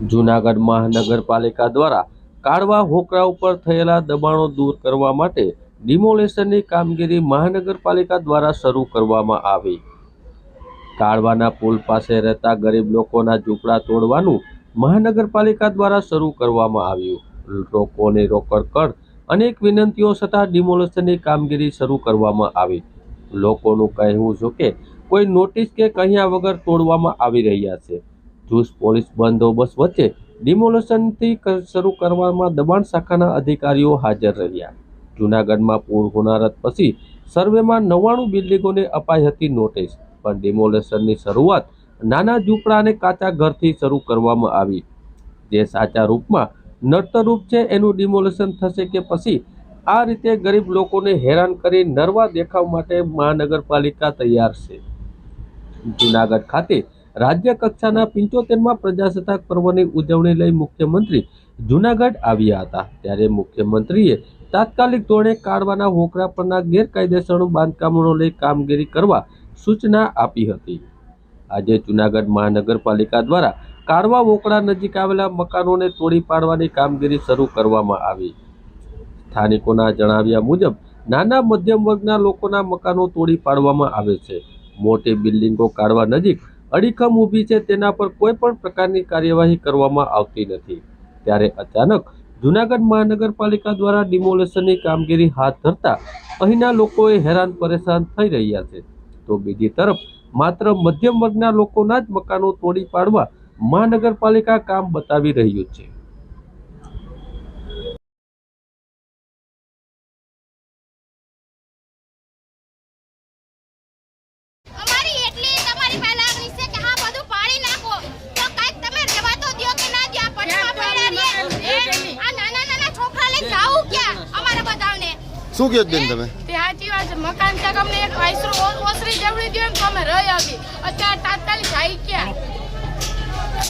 જૂનાગઢ મહાનગરપાલિકા દ્વારા કાળવા હોકરા ઉપર થયેલા દબાણો દૂર કરવા માટે ડિમોલેશનની કામગીરી મહાનગરપાલિકા દ્વારા શરૂ કરવામાં આવી. કાળવાના પુલ પાસે રહેતા ગરીબ લોકોના ઝૂંપડા તોડવાનું મહાનગરપાલિકા દ્વારા શરૂ કરવામાં આવ્યું. લોકોને રોકડ કર અનેક વિનંતીઓ છતાં ડિમોલેશનની કામગીરી શરૂ કરવામાં આવી. લોકોનું કહેવું છે કે કોઈ નોટિસ કે કહ્યા વગર તોડવામાં આવી રહ્યા છે. જૂસ, પોલીસ બંદોબસ્ત વચ્ચે ડિમોલેશનથી શરૂ કરવામાં દબાણ શાખાના અધિકારીઓ હાજર રહ્યા. જૂનાગઢમાં પૂર હોનારત પછી સર્વેમાં નવ્વાણું બિલ્ડિંગોને અપાઈ હતી નોટિસ, પણ ડિમોલેશનની શરૂઆત નાના ઝૂંપડા અને કાચા ઘરથી શરૂ કરવામાં આવી. જે સાચા રૂપમાં નડતરરૂપ છે એનું ડિમોલેશન થશે કે પછી આ રીતે ગરીબ લોકોને હેરાન કરી નરવા દેખાવ માટે મહાનગરપાલિકા તૈયાર છે. જૂનાગઢ ખાતે રાજ્ય કક્ષાના પંચોતેરમાં પ્રજાસત્તાક પર્વની ઉજવણી લઈ મુખ્યમંત્રી જૂનાગઢ આવ્યા હતા. ત્યારે મુખ્યમંત્રીએ તાત્કાલિક ધોરણે કાઢવાના હોકરા પરના ગેરકાયદેસર બાંધકામોનો લઈ કામગીરી કરવા સૂચના આપી હતી. આજે જૂનાગઢ મહાનગરપાલિકા દ્વારા કાળવા વોકડા નજીક આવેલા મકાનોને તોડી પાડવાની કામગીરી શરૂ કરવામાં આવી. સ્થાનિકોના જણાવ્યા મુજબ, નાના મધ્યમ વર્ગના લોકોના મકાનો તોડી પાડવામાં આવે છે. મોટી બિલ્ડિંગો કાઢવા નજીક અડીખમ ઊભી છે તેના પર કોઈ પણ પ્રકારની કાર્યવાહી કરવામાં આવતી નથી. ત્યારે અચાનક જૂનાગઢ મહાનગરપાલિકા દ્વારા ડિમોલેશનની કામગીરી હાથ ધરતા અહીંના લોકોએ હેરાન પરેશાન થઈ રહ્યા છે. તો બીજી તરફ, માત્ર મધ્યમ વર્ગના લોકોના જ મકાનો તોડી પાડવા મહાનગરપાલિકા કામ બતાવી રહ્યું છે. શું કહો બેન તમે? સાચી વાત છે. મકાન તક અમને એક વાઇસરો ઓસરી જેવડી દે તો અમે રહી આવી. અત્યારે તાત્કાલિક જાય ક્યાં